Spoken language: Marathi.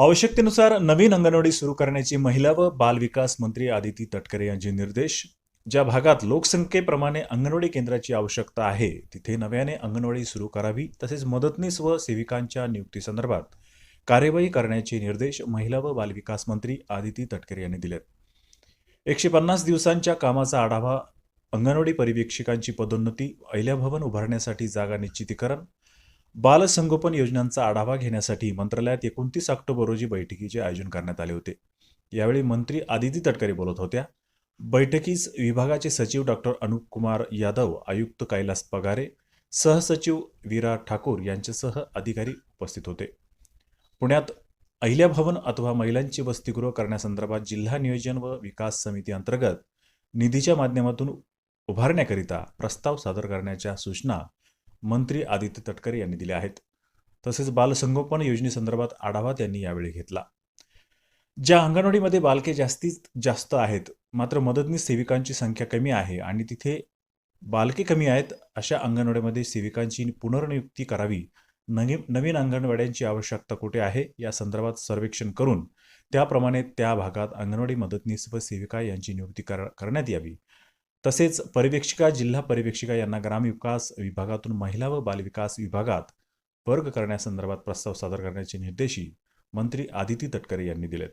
आवश्यकतेनुसार नवीन अंगणवाडी सुरू करण्याचे महिला व बालविकास मंत्री आदिती तटकरे यांचे निर्देश. ज्या भागात लोकसंख्येप्रमाणे अंगणवाडी केंद्राची आवश्यकता आहे तिथे नव्याने अंगणवाडी सुरू करावी तसेच मदतनीस व सेविकांच्या नियुक्तीसंदर्भात कार्यवाही करण्याचे निर्देश महिला व बालविकास मंत्री आदिती तटकरे यांनी दिलेत. एकशे पन्नास दिवसांच्या कामाचा आढावा अंगणवाडी पर्यवेक्षिकांची पदोन्नती अहिल्याभवन उभारण्यासाठी जागा निश्चितीकरण बालसंगोपन योजनांचा आढावा घेण्यासाठी मंत्रालयात एकोणतीस ऑक्टोबर रोजी बैठकीचे आयोजन करण्यात आले होते. यावेळी मंत्री आदिती तटकरे बोलत होत्या. बैठकीस विभागाचे सचिव डॉक्टर अनुप कुमार यादव आयुक्त कैलास पगारे सहसचिव विरा ठाकूर यांच्यासह अधिकारी उपस्थित होते. पुण्यात अहिल्याभवन अथवा महिलांची वसतिगृह करण्यासंदर्भात जिल्हा नियोजन व विकास समिती अंतर्गत निधीच्या माध्यमातून उभारण्याकरिता प्रस्ताव सादर करण्याच्या सूचना मंत्री आदित्य तटकरे यांनी दिल्या आहेत. तसेच बालसंगोपन योजनेसंदर्भात आढावा त्यांनी यावेळी घेतला. ज्या अंगणवाडीमध्ये बालके जास्तीत जास्त आहेत मात्र मदतनीस सेविकांची संख्या कमी आहे आणि तिथे बालके कमी आहेत अशा अंगणवाडीमध्ये सेविकांची पुनर्नियुक्ती करावी नवीन नवीन अंगणवाड्यांची आवश्यकता कुठे आहे या संदर्भात सर्वेक्षण करून त्याप्रमाणे त्या भागात अंगणवाडी मदतनीस व सेविका यांची नियुक्ती कर करण्यात यावी. तसेच पर्यवेक्षिका जिल्हा पर्यवेक्षिका यांना ग्रामविकास विभागातून महिला व बालविकास विभागात वर्ग करण्यासंदर्भात प्रस्ताव सादर करण्याचे निर्देशही मंत्री आदिती तटकरे यांनी दिलेत.